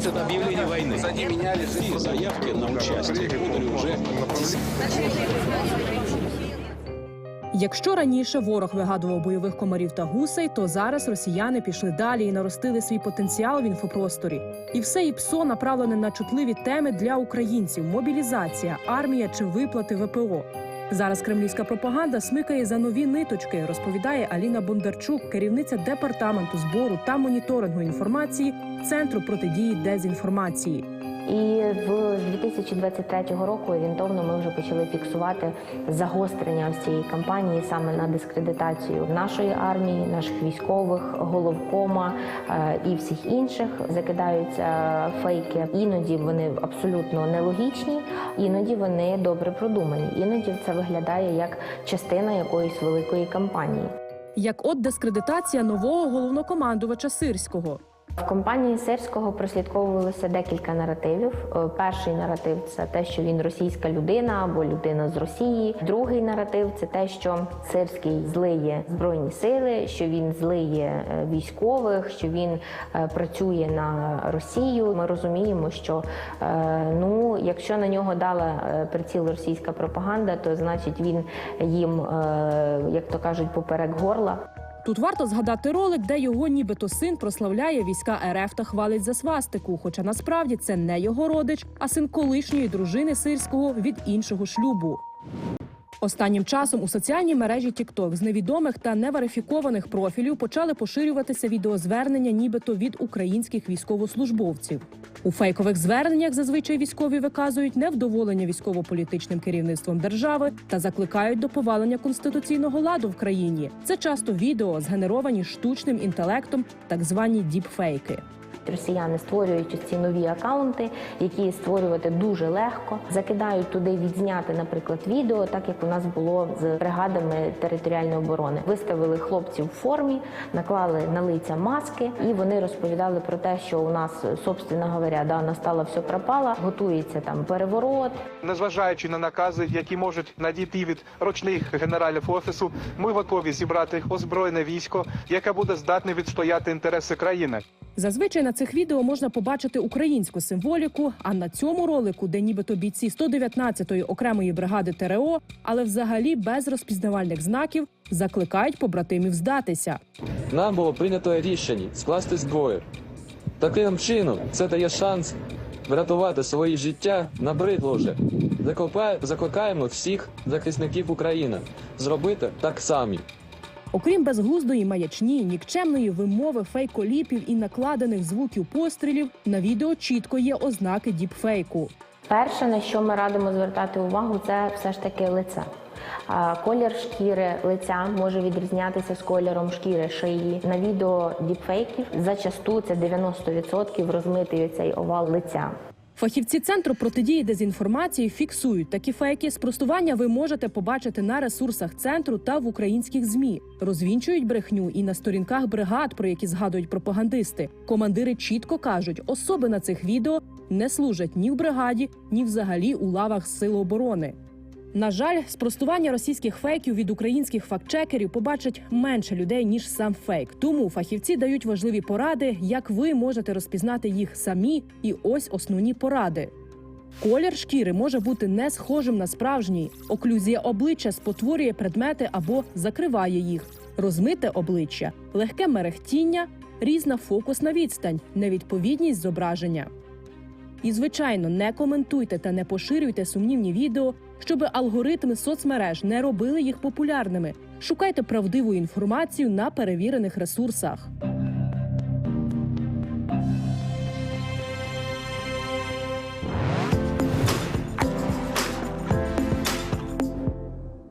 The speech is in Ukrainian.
это объявление войны. Все заявки на участие подали уже Якщо раніше ворог вигадував бойових комарів та гусей, то зараз росіяни пішли далі і наростили свій потенціал в інфопросторі. І все ІПСО направлене на чутливі теми для українців: мобілізація, армія чи виплати ВПО. Зараз кремлівська пропаганда смикає за нові ниточки, розповідає Аліна Бондарчук, керівниця департаменту збору та моніторингу інформації Центру протидії дезінформації. І в 2023 року орієнтовно ми вже почали фіксувати загострення ось цієї кампанії саме на дискредитацію нашої армії, наших військових, головкома е, і всіх інших. Закидаються фейки. Іноді вони абсолютно нелогічні, іноді вони добре продумані. Іноді це виглядає як частина якоїсь великої кампанії. Як от дискредитація нового головнокомандувача Сирського. В компанії Сирського прослідковувалося декілька наративів. Е, Перший наратив це те, що він російська людина або людина з Росії. Другий наратив це те, що Сирський злиє збройні сили, що він злиє е, військових, що він е, працює на Росію. Ми розуміємо, що ну, якщо на нього дала приціл російська пропаганда, то значить він їм, як то кажуть, поперек горла. Тут варто згадати ролик, де його нібито син прославляє війська РФ та хвалить за свастику. Хоча насправді це не його родич, а син колишньої дружини сирського від іншого шлюбу. Останнім часом у соціальній мережі TikTok з невідомих та неверифікованих профілів почали поширюватися відеозвернення, нібито від українських військовослужбовців. У фейкових зверненнях зазвичай військові виказують невдоволення військово-політичним керівництвом держави та закликають до повалення конституційного ладу в країні. Це часто відео, згенеровані штучним інтелектом, так звані діпфейки. Росіяни створюють ці нові акаунти, які створювати дуже легко. Закидають туди відзняти, наприклад, відео, так як у нас було з бригадами територіальної оборони. Виставили хлопців в формі, наклали на лиця маски, і вони розповідали про те, що у нас, собственно говоря, да, настало все пропало, готується там переворот. Незважаючи на накази, які можуть надійти від ручних генералів офісу, ми готові зібрати озброєне військо, яке буде здатне відстояти інтереси країни. Зазвичай на цих відео можна побачити українську символіку. А на цьому ролику, де нібито бійці 119-ї окремої бригади ТРО, але взагалі без розпізнавальних знаків, закликають побратимів здатися. Нам було прийнято рішення скласти зброю. Таким чином, це дає шанс врятувати своє життя набридло вже. Закликає- Закликаємо всіх захисників України зробити так само. Окрім безглуздої маячні, нікчемної вимови фейколіпів і накладених звуків пострілів, на відео чітко є ознаки діпфейку. Перше, на що ми радимо звертати увагу, це все ж таки лице. Колір шкіри лиця може відрізнятися з кольором шкіри шиї. На відео діпфейків зачасту це 90% розмитий цей овал лиця. Фахівці центру протидії дезінформації фіксують такі фейки. Спростування ви можете побачити на ресурсах центру та в українських змі. Розвінчують брехню і на сторінках бригад, про які згадують пропагандисти. Командири чітко кажуть, особи на цих відео не служать ні в бригаді, ні взагалі у лавах сил оборони. На жаль, спростування російських фейків від українських фактчекерів побачать менше людей ніж сам фейк. Тому фахівці дають важливі поради, як ви можете розпізнати їх самі. І ось основні поради. Колір шкіри може бути не схожим на справжній. Оклюзія обличчя спотворює предмети або закриває їх. Розмите обличчя, легке мерехтіння, різна фокусна відстань, невідповідність зображення. І, звичайно, не коментуйте та не поширюйте сумнівні відео, щоб алгоритми соцмереж не робили їх популярними. Шукайте правдиву інформацію на перевірених ресурсах.